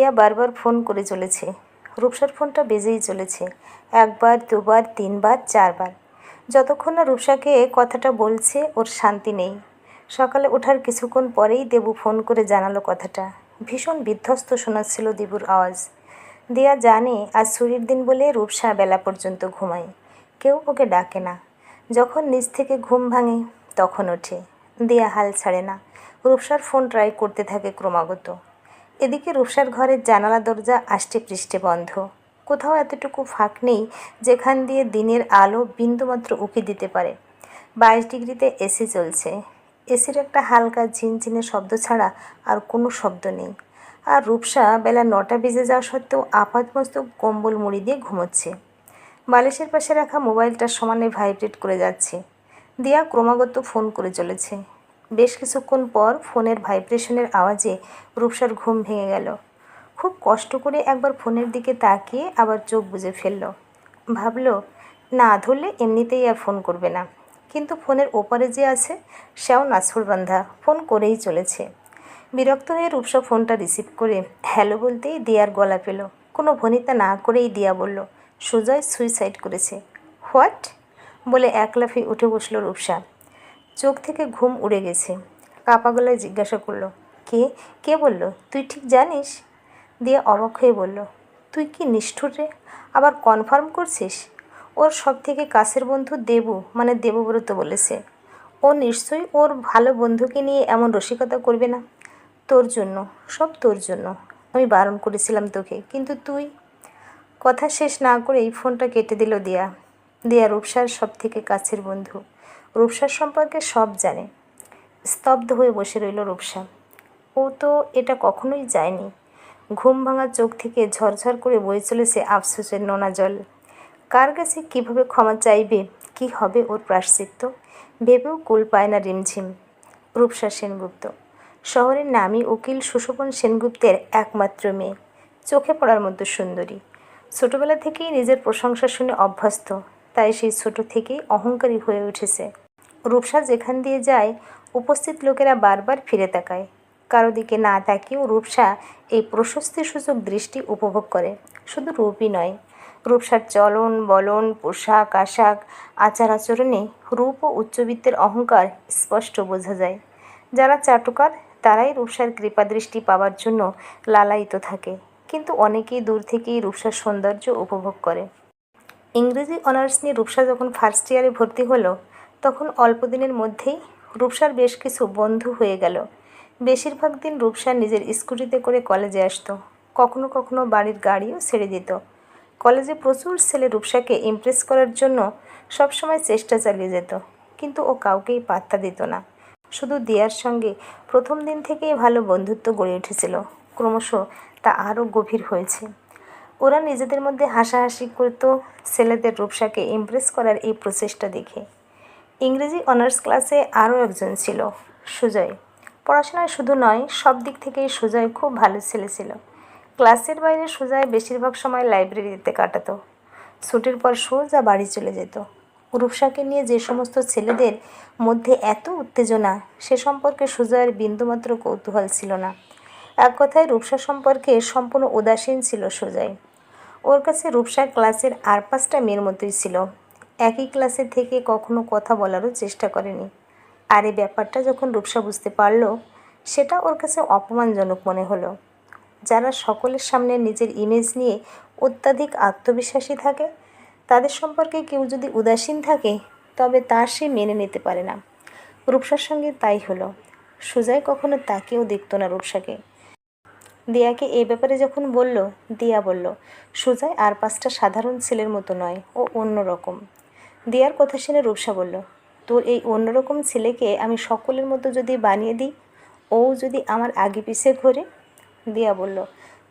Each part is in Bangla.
দিয়া বারবার ফোন করে চলেছে। রূপসার ফোনটা বেজেই চলেছে। একবার, দুবার, তিনবার, চারবার। যতক্ষণ না রূপসাকে কথাটা বলছে, ওর শান্তি নেই। সকালে ওঠার কিছুক্ষণ পরেই দেবু ফোন করে জানালো কথাটা। ভীষণ বিধ্বস্ত শোনাচ্ছিল দেবুর আওয়াজ। দিয়া জানে, আজ ছুটির দিন বলে রূপসা বেলা পর্যন্ত ঘুমায়। কেউ ওকে ডাকে না। যখন নিজ থেকে ঘুম ভাঙে, তখন ওঠে। দিয়া হাল ছাড়ে না। রূপসার ফোন ট্রাই করতে থাকে ক্রমাগত। এদিকে রূপসার ঘরের জানালা, দরজা আষ্টে পৃষ্ঠে বন্ধ। কোথাও এতটুকু ফাঁক নেই যেখান দিয়ে দিনের আলো বিন্দুমাত্র উঁকি দিতে পারে। বাইশ ডিগ্রিতে এসি চলছে। এসির একটা হালকা ঝিনঝিনে শব্দ ছাড়া আর কোনো শব্দ নেই। আর রূপসা বেলা নটা বেজে যাওয়া সত্ত্বেও আপাতমস্তক কম্বল মুড়ি দিয়ে ঘুমোচ্ছে। বালিশের পাশে রাখা মোবাইলটা সমানে ভাইব্রেট করে যাচ্ছে। দিয়া ক্রমাগত ফোন করে চলেছে। বেশ কিছুক্ষণ পর ফোনের ভাইব্রেশনের আওয়াজে রূপসার ঘুম ভেঙে গেল। খুব কষ্ট করে একবার ফোনের দিকে তাকিয়ে আবার চোখ বুজে ফেলল। ভাবল, না ধরলে এমনিতেই আর ফোন করবে না। কিন্তু ফোনের ওপারে যে আছে, সেও নাছুরবান্ধা ফোন করেই চলেছে। বিরক্ত হয়ে রূপসা ফোনটা রিসিভ করে হ্যালো বলতেই দিয়ার গলা পেল। কোনো ভনিতা না করেই দিয়া বলল সুজয় সুইসাইড করেছে। হোয়াট? বলে এক লাফে উঠে বসল রূপসা। চোখ থেকে ঘুম উড়ে গেছে। কাপা গলায় জিজ্ঞাসা করল, কে? কে বলল? তুই ঠিক জানিস? দিয়ে অবাক হয়ে বলল, তুই কি নিষ্ঠুর রে? আবার কনফার্ম করছিস? ওর সব থেকে কাছের বন্ধু দেবু মানে দেবব্রত বলেছে। ও নিশ্চয়ই ওর ভালো বন্ধুকে নিয়ে এমন রসিকতা করবে না। তোর জন্য, সব তোর জন্য। আমি বারণ করেছিলাম তোকে, কিন্তু তুই? কথা শেষ না করেই ফোনটা কেটে দিল দিয়া। দিয়া রূপসার সব থেকে কাছের বন্ধু। রূপসার সম্পর্কে সব জানে। স্তব্ধ হয়ে বসে রইল রূপসা। ও তো এটা কখনোই যায়নি। ঘুম ভাঙা চোখ থেকে ঝরঝর করে বয়ে চলেছে আফসোসের নোনা জল। কার কাছে কীভাবে ক্ষমা চাইবে? কি হবে ওর প্রাশ্চিত্য ভেবেও কুল পায় না রিমঝিম। রূপসা সেনগুপ্ত। শহরের নামী উকিল সুশোভন সেনগুপ্তের একমাত্র মেয়ে। চোখে পড়ার মতো সুন্দরী। ছোটবেলা থেকেই নিজের প্রশংসা শুনে অভ্যস্ত। তাই সেই ছোট থেকেই অহংকারী হয়ে উঠেছে। রূপসা যেখান দিয়ে যায়, উপস্থিত লোকেরা বারবার ফিরে তাকায়। কারও দিকে না তাকিয়েও রূপসা এই প্রশস্তি সুযোগ দৃষ্টি উপভোগ করে। শুধু রূপই নয়, রূপসার চলন, বলন, পোশাক, আশাক, আচার আচরণে রূপ ও উচ্চবিত্তের অহংকার স্পষ্ট বোঝা যায়। যারা চাটুকার, তারাই রূপসার কৃপাদৃষ্টি পাওয়ার জন্য লালায়িত থাকে। কিন্তু অনেকেই দূর থেকেই রূপসার সৌন্দর্য উপভোগ করে। ইংরেজি অনার্স নিয়ে রূপসা যখন ফার্স্ট ইয়ারে ভর্তি হলো তখন অল্প দিনের মধ্যেই রূপসার বেশ কিছু বন্ধু হয়ে গেল। বেশিরভাগ দিন রূপসা নিজের স্কুটিতে করে কলেজে আসতো। কখনো কখনো বাড়ির গাড়িও ছেড়ে দিত। কলেজে প্রচুর ছেলে রূপসাকে ইমপ্রেস করার জন্য সবসময় চেষ্টা চালিয়ে যেত, কিন্তু ও কাউকেই পাত্তা দিত না। শুধু দিয়ার সঙ্গে প্রথম দিন থেকেই ভালো বন্ধুত্ব গড়ে উঠেছিল। ক্রমশ তা আরও গভীর হয়েছে। ওরা নিজেদের মধ্যে হাসাহাসি করতো ছেলেদের রূপসাকে ইমপ্রেস করার এই প্রচেষ্টা দেখে। ইংরেজি অনার্স ক্লাসে আরও একজন ছিল, সুজয়। পড়াশোনায় শুধু নয়, সব দিক থেকেই সুজয় খুব ভালো ছেলে ছিল। ক্লাসের বাইরে সুজয় বেশিরভাগ সময় লাইব্রেরিতে কাটাতো। ছুটির পর সোজা বাড়ি চলে যেত। রূপসাকে নিয়ে যে সমস্ত ছেলেদের মধ্যে এত উত্তেজনা, সে সম্পর্কে সুজয়ের বিন্দুমাত্র কৌতূহল ছিল না। এক কথায় রূপসা সম্পর্কে সম্পূর্ণ উদাসীন ছিল সুজয়। ওর কাছে রূপসা ক্লাসের আর পাঁচটা মেয়ের মতোই ছিল। একই ক্লাসে থেকে কখনো কথা বলারও চেষ্টা করেনি। আর এই ব্যাপারটা যখন রূপসা বুঝতে পারল, সেটা ওর কাছে অপমানজনক মনে হলো। যারা সকলের সামনে নিজের ইমেজ নিয়ে অত্যাধিক আত্মবিশ্বাসী থাকে, তাদের সম্পর্কে কেউ যদি উদাসীন থাকে, তবে তা সে মেনে নিতে পারে না। রূপসার সঙ্গে তাই হলো। সুজয় কখনো তাকেও দেখতো না রূপসাকে। দিয়াকে এই ব্যাপারে যখন বলল, দিয়া বলল সুজয় আর পাঁচটা সাধারণ ছেলের মতো নয়, ও অন্যরকম। দিয়ার কথা শুনে রূপসা বলল, তোর এই অন্যরকম ছেলেকে আমি সকলের মতো যদি বানিয়ে দিই, ও যদি আমার আগে পিছিয়ে ঘোরে? দিয়া বলল,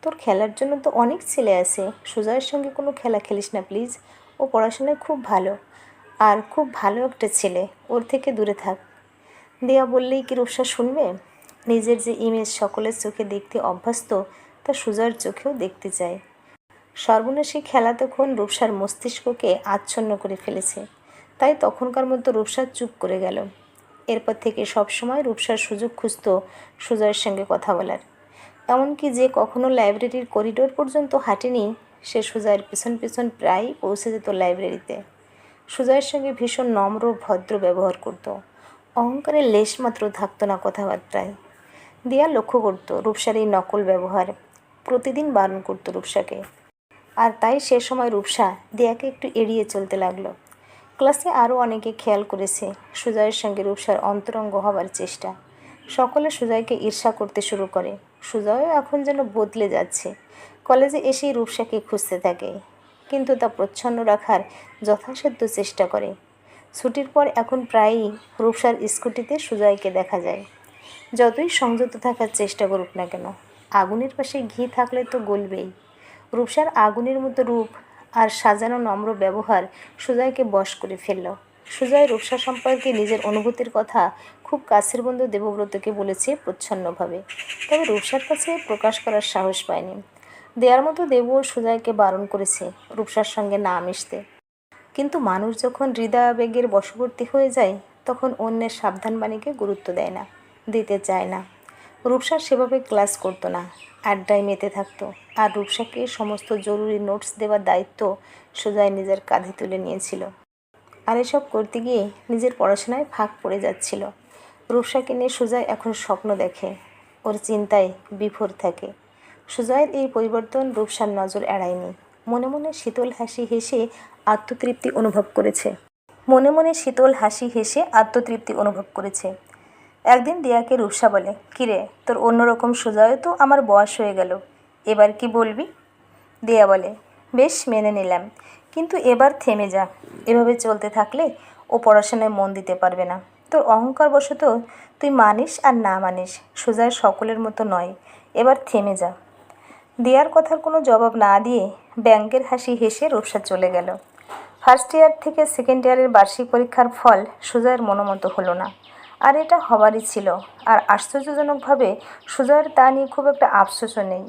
তোর খেলার জন্য তো অনেক ছেলে আছে, সুজয়ের সঙ্গে কোনো খেলা খেলিস না প্লিজ। ও পড়াশোনায় খুব ভালো, আর খুব ভালো একটা ছেলে, ওর থেকে দূরে থাক। দেয়া বললেই কি রূপসা শুনবে? নিজের যে ইমেজ সকলের চোখে দেখতে অভ্যস্ত, তা সুজয়ের চোখেও দেখতে চায়। সর্বনাশী খেলা তখন রূপসার মস্তিষ্ককে আচ্ছন্ন করে ফেলেছে। তাই তখনকার মতো রূপসা চুপ করে গেল। এরপর থেকে সবসময় রূপসার সুযোগ খুঁজত সুজয়ের সঙ্গে কথা বলার। এমনকি যে কখনো লাইব্রেরির করিডোর পর্যন্ত হাঁটেনি, সে সুজয়ের পিছন পিছন প্রায় পৌঁছে যেত লাইব্রেরিতে। সুজয়ের সঙ্গে ভীষণ নম্র, ভদ্র ব্যবহার করত। অহংকারের লেশ মাত্র থাকতো না কথাবার্তায়। দিয়া লক্ষ্য করত রূপসার এই নকল ব্যবহার। প্রতিদিন বারণ করতো রূপসাকে। আর তাই সে সময় রূপসা দিয়াকে একটু এড়িয়ে চলতে লাগল। ক্লাসে আরও অনেকে খেয়াল করেছে সুজয়ের সঙ্গে রূপসার অন্তরঙ্গ হবার চেষ্টা। সকলে সুজয়কে ঈর্ষা করতে শুরু করে। সুজয়ও এখন যেন বদলে যাচ্ছে। কলেজে এসেই রূপসাকে খুঁজতে থাকে, কিন্তু তা প্রচ্ছন্ন রাখার যথাসাধ্য চেষ্টা করে। ছুটির পর এখন প্রায়ই রূপসার স্কুটিতে সুজয়কে দেখা যায়। যতই সংযত থাকার চেষ্টা করুক না কেন, আগুনের পাশে ঘি থাকলে তো গলবেই। রূপসার আগুনের মতো রূপ আর সাজানো নম্র ব্যবহার সুজয়কে বশ করে ফেলল। সুজয় রূপসা সম্পর্কে নিজের অনুভূতির কথা খুব কাছের বন্ধু দেবব্রতকে বলেছে প্রচ্ছন্নভাবে। তবে রূপসার কাছে প্রকাশ করার সাহস পায়নি। দেয়ার মতো দেবও সুজয়কে বারণ করেছে রূপসার সঙ্গে না মিশতে। কিন্তু মানুষ যখন হৃদয়াবেগের বশবর্তী হয়ে যায়, তখন অন্যের সাবধানবাণীকে গুরুত্ব দেয় না, দিতে চায় না। রূপসার সেভাবে ক্লাস করতো না, আড্ডায় মেতে থাকতো। আর রূপসাকে সমস্ত জরুরি নোটস দেওয়ার দায়িত্ব সোজায় নিজের কাঁধে তুলে নিয়েছিল। আর এসব করতে গিয়ে নিজের পড়াশোনায় ফাঁক পড়ে যাচ্ছিল। রূপসাকে নিয়ে সুজয় এখন স্বপ্ন দেখে, ওর চিন্তায় বিভোর থাকে। সুজয়ের এই পরিবর্তন রূপসার নজর এড়ায়নি। মনে মনে শীতল হাসি হেসে আত্মতৃপ্তি অনুভব করেছে। মনে মনে শীতল হাসি হেসে আত্মতৃপ্তি অনুভব করেছে। একদিন দিয়াকে রূপসা বলে, কিরে, তোর অন্যরকম সুজয় তো আমার বয়স হয়ে গেল। এবার কি বলবি? দিয়া বলে, বেশ, মেনে নিলাম। কিন্তু এবার থেমে যা। এভাবে চলতে থাকলে ও পড়াশোনায় মন দিতে পারবে না। তোর অহংকার বশত তুই মানিস আর না মানিস, সুজয় সকলের মতো নয়। এবার থেমে যা। দেয়ার কথার কোনো জবাব না দিয়ে ব্যাংকের হাসি হেসে রূপসা চলে গেল। ফার্স্ট ইয়ার থেকে সেকেন্ড ইয়ারের বার্ষিক পরীক্ষার ফল সুজয়ের মনোমতো হলো না। আর এটা হবারই ছিল। আর আশ্চর্যজনকভাবে সুজয়ের তা নিয়ে খুব একটা আফসোসও নেই।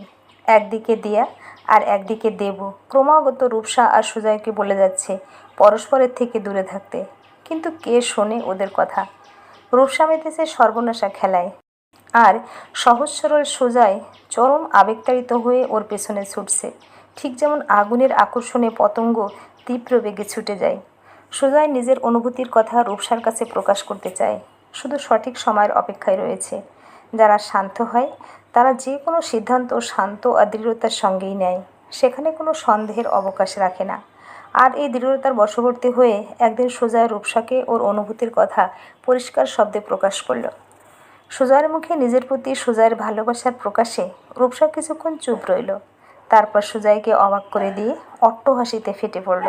একদিকে দিয়া আর একদিকে দেব। ক্রমাগত রূপসা আর সুজয়কে বলে যাচ্ছে পরস্পরের থেকে দূরে থাকতে। কিন্তু কে শোনে ওদের কথা? রূপসা মেতেছে সর্বনাশা খেলায়। আর সহজ সরল সুজয় চরম আবেগতাড়িত হয়ে ওর পেছনে ছুটছে। ঠিক যেমন আগুনের আকর্ষণে পতঙ্গ তীব্র বেগে ছুটে যায়। সুজয় নিজের অনুভূতির কথা রূপসার কাছে প্রকাশ করতে চায়। শুধু সঠিক সময়ের অপেক্ষায় রয়েছে। যারা শান্ত হয়, তারা যে কোনো সিদ্ধান্ত শান্ত আর দৃঢ়তার সঙ্গেই নেয়। সেখানে কোনো সন্দেহের অবকাশ রাখে না। আর এই দৃঢ়তার বশবর্তী হয়ে একদিন সুজয় রূপসাকে ওর অনুভূতির কথা পরিষ্কার শব্দে প্রকাশ করল। সুজয়ের মুখে নিজের প্রতি সুজয়ের ভালোবাসার প্রকাশে রূপসা কিছুক্ষণ চুপ রইল। তারপর সুজয়কে অবাক করে দিয়ে অট্টহাসিতে ফেটে পড়ল।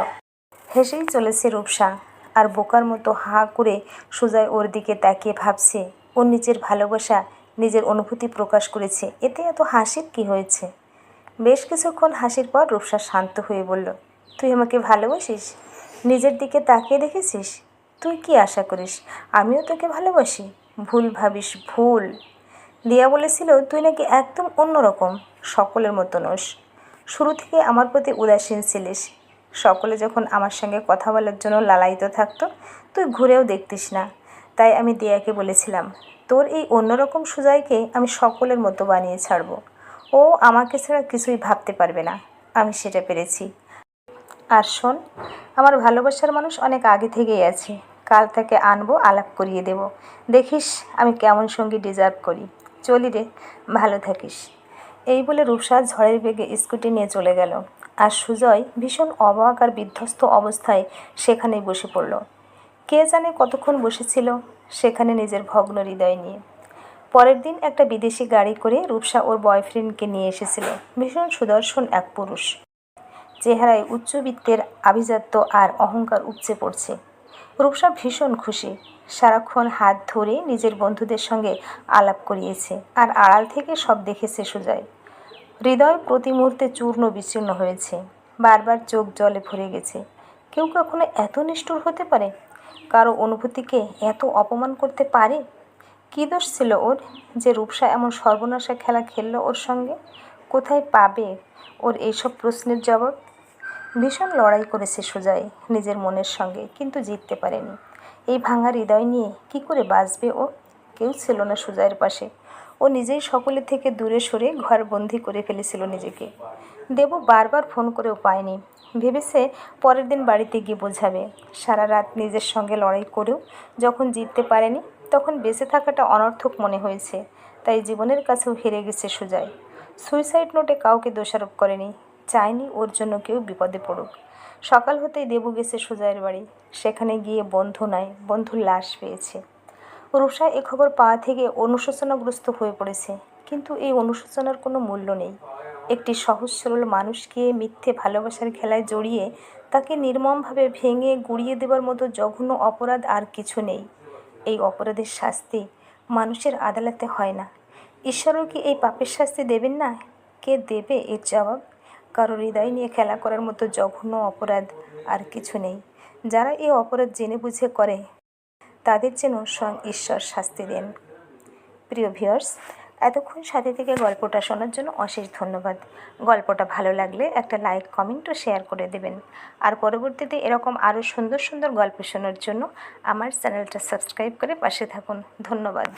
হেসেই চলেছে রূপসা। আর বোকার মতো হা করে সুজয় ওর দিকে তাকিয়ে ভাবছে। ওর নিজের ভালোবাসা নিজের অনুভূতি প্রকাশ করেছে। এতে এত হাসির কি হয়েছে? বেশ কিছুক্ষণ হাসির পর রূপসা শান্ত হয়ে বলল, তুই আমাকে ভালোবাসিস? নিজের দিকে তাকিয়ে দেখেছিস? তুই কি আশা করিস? আমিও তোকে ভালোবাসি? ভুল ভাবিস, ভুল। দিয়া বলেছিল, তুই নাকি একদম অন্যরকম, সকলের মতো নোস। শুরু থেকে আমার প্রতি উদাসীন ছিলিস। সকলে যখন আমার সঙ্গে কথা বলার জন্য লালায়িত থাকতো, তুই ঘুরেও দেখতিস না। তাই আমি দিয়াকে বলেছিলাম, তোর এই অন্যরকম সুজয়কে আমি সকলের মতো বানিয়ে ছাড়বো। ও আমাকে ছাড়া কিছুই ভাবতে পারবে না। আমি সেটা পেরেছি। আর শোন, আমার ভালোবাসার মানুষ অনেক আগে থেকেই আছে। কাল তাকে আনব, আলাপ করিয়ে দেব। দেখিস আমি কেমন সঙ্গী ডিজার্ভ করি। চলি রে, ভালো থাকিস। এই বলে রূপসা ঝড়ের বেগে স্কুটি নিয়ে চলে গেল। আর সুজয় ভীষণ অবাক আর বিধ্বস্ত অবস্থায় সেখানেই বসে পড়ল। কে জানে কতক্ষণ বসেছিল সেখানে নিজের ভগ্ন হৃদয় নিয়ে। পরের দিন একটা বিদেশি গাড়ি করে রূপসা ওর বয়ফ্রেন্ডকে নিয়ে এসেছিল, ভীষণ সুদর্শন এক পুরুষ। চেহারায় উচ্চবিত্তের আভিজাত্য আর অহংকার উপচে পড়ছে। রূপসা ভীষণ খুশি, সারাক্ষণ হাত ধরে নিজের বন্ধুদের সঙ্গে আলাপ করিয়েছে আর আড়াল থেকে সব দেখেছে সুজয়। হৃদয় প্রতি মুহূর্তে চূর্ণ বিচ্ছিন্ন হয়েছে। বারবার চোখ জলে ভরে গেছে। কেউ কখনো এত নিষ্ঠুর হতে পারে? কারও অনুভূতিকে এত অপমান করতে পারে? কী দোষ ছিল ওর যে রূপসা এমন সর্বনাশা খেলা খেললো ওর সঙ্গে? কোথায় পাবে ওর এইসব প্রশ্নের জবাব? ভীষণ লড়াই করেছে সুজয় নিজের মনের সঙ্গে, কিন্তু জিততে পারেনি। এই ভাঙা হৃদয় নিয়ে কি করে বাঁচবে ও? কেউ ছিল না সুজয়ের পাশে। ও নিজেই সকলের থেকে দূরে সরে ঘর ঘরবন্দি করে ফেলেছিল নিজেকে। দেবু বারবার ফোন করেও পায়নি ভেবেছে পরের দিন বাড়িতে গিয়ে বোঝাবে। সারা রাত নিজের সঙ্গে লড়াই করেও যখন জিততে পারেনি, তখন বেঁচে থাকাটা অনর্থক মনে হয়েছে। তাই জীবনের কাছেও হেরে গেছে সুজয়। সুইসাইড নোটে কাউকে দোষারোপ করেনি। চায়নি ওর জন্য কেউ বিপদে পড়ুক। সকাল হতেই দেবু গেছে সুজয়ের বাড়ি। সেখানে গিয়ে বন্ধু নয়, বন্ধুর লাশ পেয়েছে। রুষা এ খবর পাওয়া থেকে অনুশোচনাগ্রস্ত হয়ে পড়েছে। কিন্তু এই অনুশোচনার কোনো মূল্য নেই। একটি সহজ সরল মানুষকে মিথ্যে ভালোবাসার খেলায় জড়িয়ে তাকে নির্মমভাবে ভেঙে গুড়িয়ে দেবার মতো জঘন্য অপরাধ আর কিছু নেই। এই অপরাধের শাস্তি মানুষের আদালতে হয় না। ঈশ্বরও কি এই পাপের শাস্তি দেবেন না? কে দেবে এর জবাব? কারও হৃদয় নিয়ে খেলা করার মতো জঘন্য অপরাধ আর কিছু নেই। যারা এই অপরাধ জেনে বুঝে করে তাদের যেন স্বয়ং ঈশ্বর শাস্তি দেন। প্রিয় ভিউয়ার্স, এতক্ষণ সাথে থেকে গল্পটা শোনার জন্য অশেষ ধন্যবাদ। গল্পটা ভালো লাগলে একটা লাইক, কমেন্ট ও শেয়ার করে দেবেন। আর পরবর্তীতে এরকম আরও সুন্দর সুন্দর গল্প শোনার জন্য আমার চ্যানেলটা সাবস্ক্রাইব করে পাশে থাকুন। ধন্যবাদ।